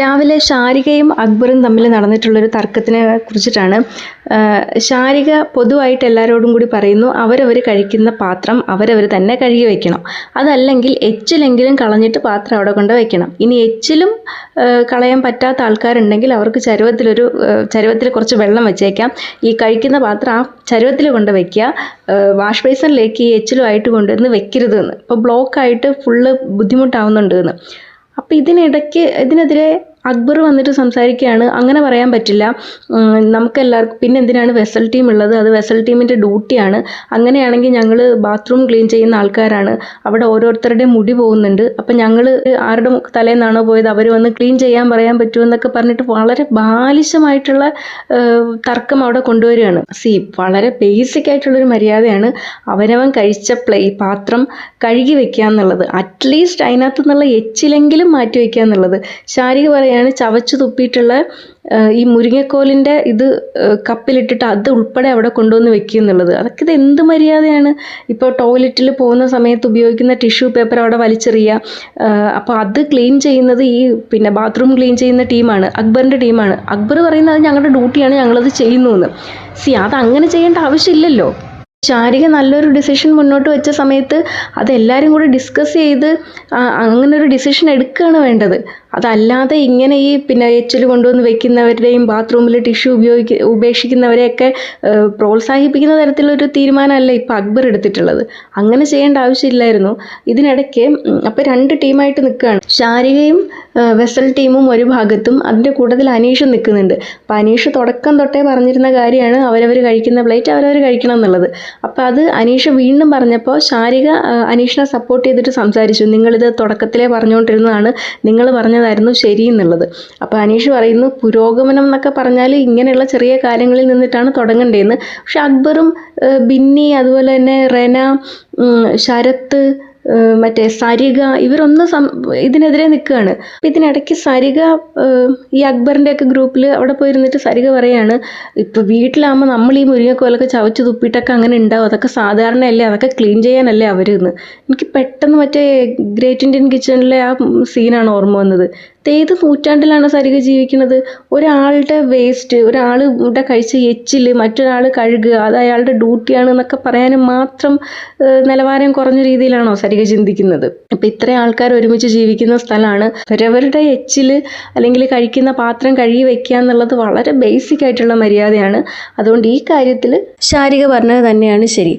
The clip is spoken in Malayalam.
രാവിലെ ശാരികയും അക്ബറും തമ്മിൽ നടന്നിട്ടുള്ളൊരു തർക്കത്തിനെ കുറിച്ചിട്ടാണ്. ശാരിക പൊതുവായിട്ട് എല്ലാവരോടും കൂടി പറയുന്നു അവരവർ കഴിക്കുന്ന പാത്രം അവരവർ തന്നെ കഴുകി വയ്ക്കണം അതല്ലെങ്കിൽ എച്ചിലെങ്കിലും കളഞ്ഞിട്ട് പാത്രം അവിടെ കൊണ്ട് വയ്ക്കണം ഇനി എച്ചിലും കളയാൻ പറ്റാത്ത ആൾക്കാരുണ്ടെങ്കിൽ അവർക്ക് ചരുവത്തിലൊരു ചരുവത്തിൽ കുറച്ച് വെള്ളം വെച്ചേക്കാം. ഈ കഴിക്കുന്ന പാത്രം ആ ചരുവത്തിൽ കൊണ്ട് വയ്ക്കുക വാഷ് ബേസിനിലേക്ക് ഈ എച്ചിലുമായിട്ട് കൊണ്ടുവന്ന് വെക്കരുതെന്ന്. ഇപ്പോൾ ബ്ലോക്കായിട്ട് ഫുള്ള് ബുദ്ധിമുട്ടാവുന്നുണ്ട് എന്ന് അപ്പോൾ ഇതിനിടയ്ക്ക് ഇതിനെതിരെ അക്ബർ വന്നിട്ട് സംസാരിക്കുകയാണ്. അങ്ങനെ പറയാൻ പറ്റില്ല. നമുക്കെല്ലാവർക്കും പിന്നെ എന്തിനാണ് വെസൽ ടീം ഉള്ളത്? അത് വെസൽ ടീമിന്റെ ഡ്യൂട്ടിയാണ് അങ്ങനെയാണെങ്കിൽ ഞങ്ങൾ ബാത്റൂം ക്ലീൻ ചെയ്യുന്ന ആൾക്കാരാണ്. അവിടെ ഓരോരുത്തരുടെയും മുടി പോകുന്നുണ്ട്. അപ്പം ഞങ്ങൾ ആരുടെ തലേന്നാണോ പോയത് അവർ വന്ന് ക്ലീൻ ചെയ്യാൻ പറയാൻ പറ്റുമെന്നൊക്കെ പറഞ്ഞിട്ട് വളരെ ബാലിശമായിട്ടുള്ള തർക്കം അവിടെ കൊണ്ടുവരികയാണ്. സി വളരെ ബേസിക് ആയിട്ടുള്ളൊരു മര്യാദയാണ് അവനവൻ കഴിച്ച പ്ലേ പാത്രം കഴുകി വെക്കുക എന്നുള്ളത്. അറ്റ്ലീസ്റ്റ് അതിനകത്തു നിന്നുള്ള എച്ചിലെങ്കിലും മാറ്റി വയ്ക്കുക എന്നുള്ളത്. ശാരിക പറയാണ് ചവച്ചു തുപ്പിയിട്ടുള്ള ഈ മുരിങ്ങക്കോലിന്റെ ഇത് കപ്പിലിട്ടിട്ട് അത് ഉൾപ്പെടെ അവിടെ കൊണ്ടുവന്ന് വെക്കുക എന്നുള്ളത്. അതൊക്കെ ഇത് എന്ത് മര്യാദയാണ്? ഇപ്പോൾ ടോയ്ലറ്റിൽ പോകുന്ന സമയത്ത് ഉപയോഗിക്കുന്ന ടിഷ്യൂ പേപ്പർ അവിടെ വലിച്ചെറിയുക അപ്പോൾ അത് ക്ലീൻ ചെയ്യുന്നത് ഈ പിന്നെ ബാത്റൂം ക്ലീൻ ചെയ്യുന്ന ടീമാണ് അക്ബറിന്റെ ടീമാണ്. അക്ബർ പറയുന്നത് ഞങ്ങളുടെ ഡ്യൂട്ടിയാണ് ഞങ്ങളത് ചെയ്യുന്നു എന്ന് സി അത് അങ്ങനെ ചെയ്യേണ്ട ആവശ്യമില്ലല്ലോ. ശാരിക നല്ലൊരു ഡിസിഷൻ മുന്നോട്ട് വെച്ച സമയത്ത് അതെല്ലാവരും കൂടി ഡിസ്കസ് ചെയ്ത് അങ്ങനെ ഒരു ഡിസിഷൻ എടുക്കുകയാണ് വേണ്ടത്. അതല്ലാതെ ഇങ്ങനെ ഈ പിന്നെ എച്ചിൽ കൊണ്ടുവന്ന് വെക്കുന്നവരുടെയും ബാത്റൂമിൽ ടിഷ്യൂ ഉപയോഗിക്ക ഉപേക്ഷിക്കുന്നവരെയൊക്കെ പ്രോത്സാഹിപ്പിക്കുന്ന തരത്തിലൊരു തീരുമാനമല്ല ഇപ്പോൾ അക്ബർ എടുത്തിട്ടുള്ളത്. അങ്ങനെ ചെയ്യേണ്ട ആവശ്യമില്ലായിരുന്നു. ഇതിനിടയ്ക്ക് അപ്പോൾ രണ്ട് ടീമായിട്ട് നിൽക്കുകയാണ്. ശാരികയും വെസൽ ടീമും ഒരു ഭാഗത്തും അതിന്റെ കൂട്ടത്തിൽ അനീഷും നിൽക്കുന്നുണ്ട്. അപ്പോൾ അനീഷ് തുടക്കം തൊട്ടേ പറഞ്ഞിരുന്ന കാര്യമാണ് അവരവർ കഴിക്കുന്ന പ്ലേറ്റ് അവരവർ കഴിക്കണം എന്നുള്ളത്. അപ്പോൾ അത് അനീഷ് വീണ്ടും പറഞ്ഞപ്പോൾ ഏഹ്, അനീഷിനെ സപ്പോർട്ട് ചെയ്തിട്ട് സംസാരിച്ചു. നിങ്ങളിത് തുടക്കത്തിലേ പറഞ്ഞുകൊണ്ടിരുന്നതാണ്. നിങ്ങൾ പറഞ്ഞതായിരുന്നു ശരി എന്നുള്ളത് അപ്പോൾ അനീഷ് പറയുന്നു പുരോഗമനം എന്നൊക്കെ പറഞ്ഞാൽ ഇങ്ങനെയുള്ള ചെറിയ കാര്യങ്ങളിൽ നിന്നിട്ടാണ് തുടങ്ങേണ്ടതെന്ന് പക്ഷെ അക്ബറും ബിന്നി അതുപോലെ തന്നെ റെന ശരത്ത് മറ്റേ സരിക ഇവരൊന്നും സം ഇതിനെതിരെ നിൽക്കുകയാണ്. അപ്പം ഇതിനിടയ്ക്ക് സരിക ഈ അക്ബറിന്റെ ഒക്കെ ഗ്രൂപ്പിൽ അവിടെ പോയിരുന്നിട്ട് സരിക പറയാണ് ഇപ്പോൾ വീട്ടിലാകുമ്പോൾ നമ്മൾ ഈ മുരിങ്ങക്കോലൊക്കെ ചവച്ച് തുപ്പിട്ടൊക്കെ അങ്ങനെ ഉണ്ടാവും. അതൊക്കെ സാധാരണയല്ലേ അതൊക്കെ ക്ലീൻ ചെയ്യാനല്ലേ അവർ എനിക്ക് പെട്ടെന്ന് മറ്റേ ഗ്രേറ്റ് ഇന്ത്യൻ കിച്ചണിലെ ആ സീനാണ് ഓർമ്മ വന്നത്. ഏത് നൂറ്റാണ്ടിലാണ് സരിക ജീവിക്കുന്നത്? ഒരാളുടെ വേസ്റ്റ് ഒരാൾ ഇവിടെ കഴിച്ച എച്ചിൽ മറ്റൊരാൾ കഴുകുക അത് അയാളുടെ ഡ്യൂട്ടിയാണ് എന്നൊക്കെ പറയാനും മാത്രം നിലവാരം കുറഞ്ഞ രീതിയിലാണോ സരിക ചിന്തിക്കുന്നത്? അപ്പം ഇത്രയും ആൾക്കാർ ഒരുമിച്ച് ജീവിക്കുന്ന സ്ഥലമാണ്. അവരവരുടെ എച്ചിൽ അല്ലെങ്കിൽ കഴിക്കുന്ന പാത്രം കഴുകി വെക്കുക എന്നുള്ളത് വളരെ ബേസിക് ആയിട്ടുള്ള മര്യാദയാണ്. അതുകൊണ്ട് ഈ കാര്യത്തിൽ ശാരിക പറഞ്ഞത് തന്നെയാണ് ശരി.